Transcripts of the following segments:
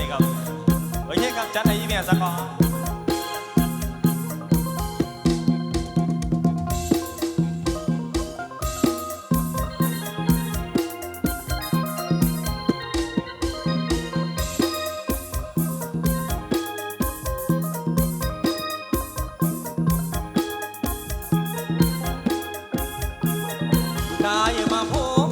นี้ครับ โอเคครับ จัดให้อีเมียสักก่อนกายมาพบ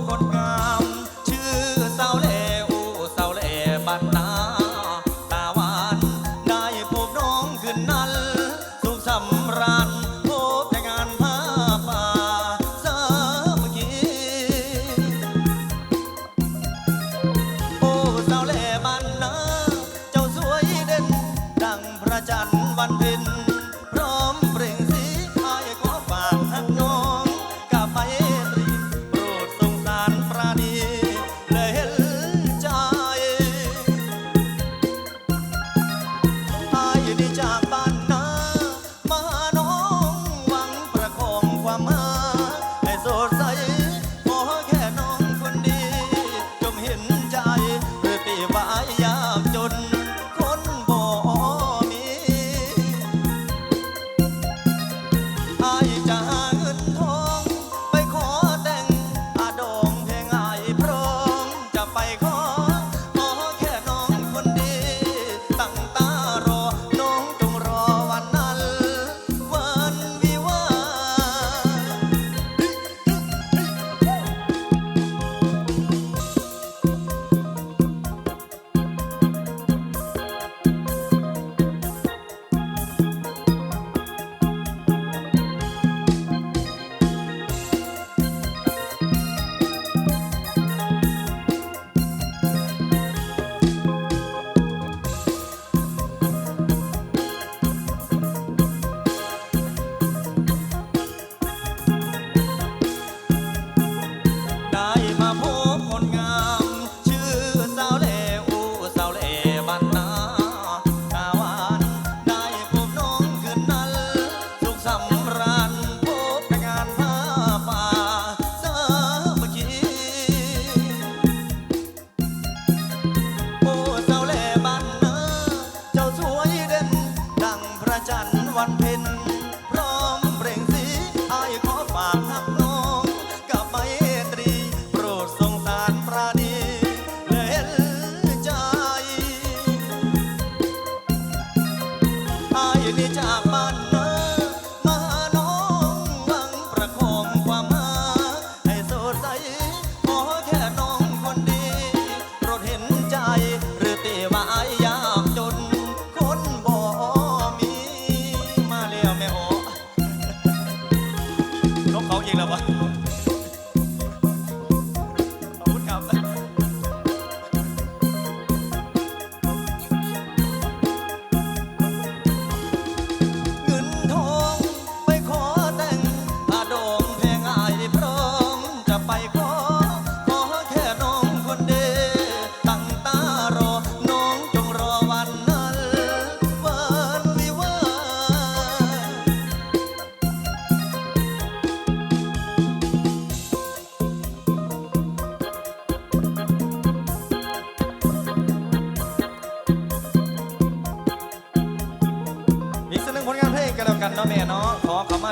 one.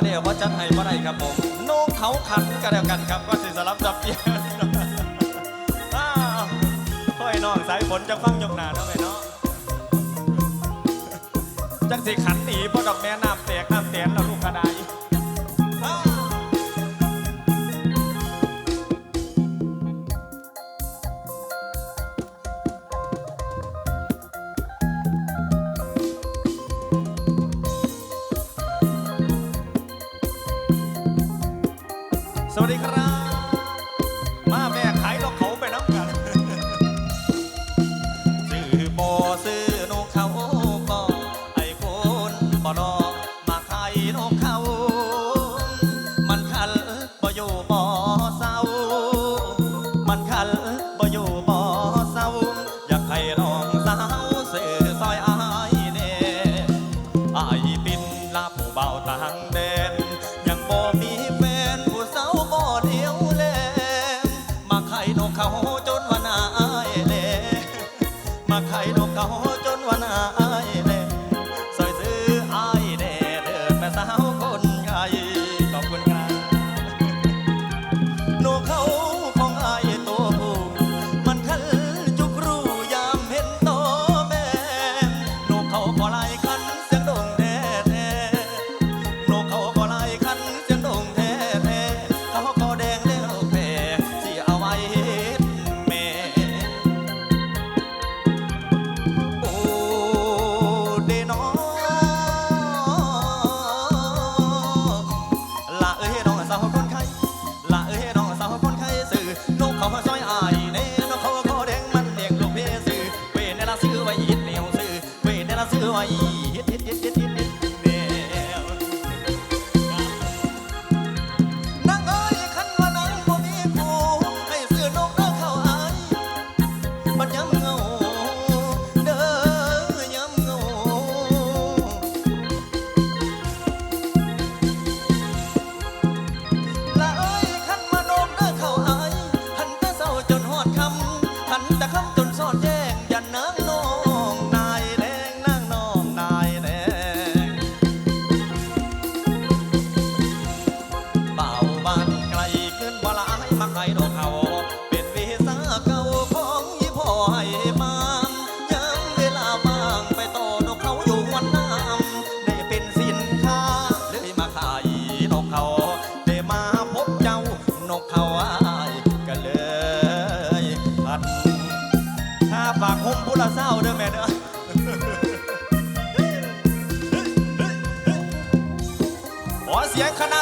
เนี่ยวว่าจันให้บ่ได้ครับผมนกเขาขันกันแล้วกันครับก็สิสลับจับเปลี่ยนค่อยน้องสายฝนจะฟังยกหนาเนาหไปเนาะจังสิขันตีพ่อดอกแม่น้ำเตียกน้ำเตียนเราลูกกระดาย My man.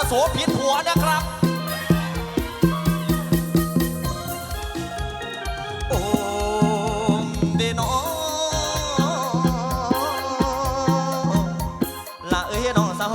โสผิดหัวนะครับอ้เดนอละเอ้ยน้องสาว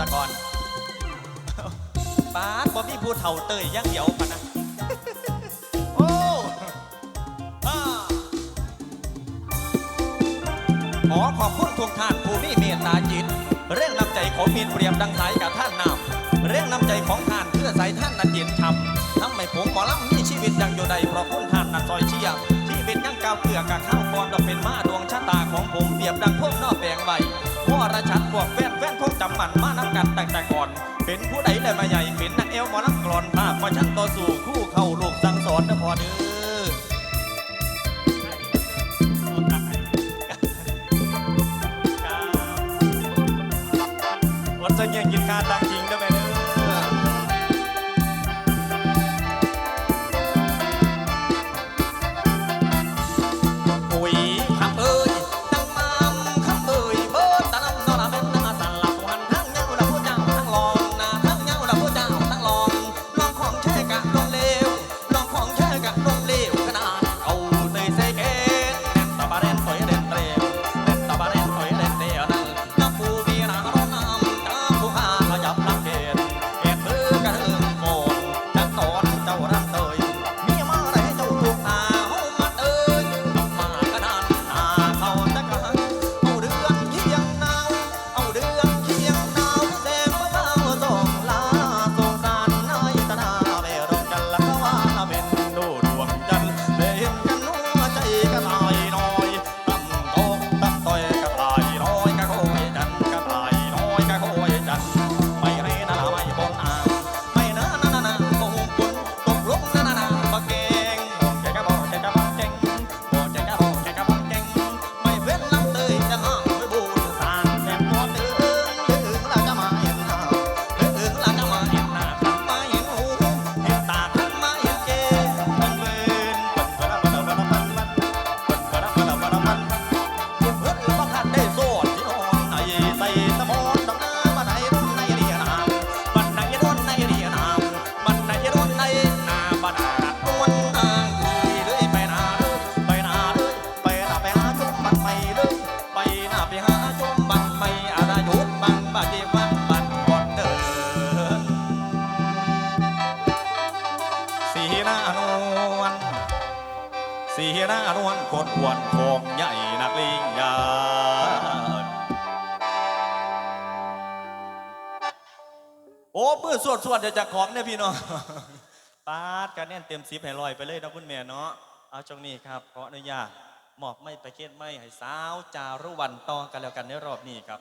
ซะก่อนป้าบ่มีผู้เฒ่าเตยยังเดียวพะนะ โอ้อ่าขอขอบคุณทุกท่านผู้มีเมตตาจิต เรื่องนำใจของมีนเปรียบดังสายกับท่านนำเรื่องนำใจของท่านเพื่อใส่ท่านนันเย็นช้ำทำไม่ผมหมอลำมีชีวิตยังอยู่ใดเพราะคุณท่านนันซอยเชียชีวิตยังก้าวเกลือกับข้าวฟอนดอกเป็นมาด สีหน้านวลกดวนทองใหญ่นักลิงยานโอ้เพื่อสวดสวดเดี๋ยวจะของเนี่ยพี่น้องปาดกันแน่นเต็มสีแผ่ลอยไปเลยนะคุณแม่เนาะเอาจงนี้ครับขออนุญาตหมอบไม่ไปเกตไม่ให้สาวจารุวันต่อกันแล้วกันในรอบนี้ครับ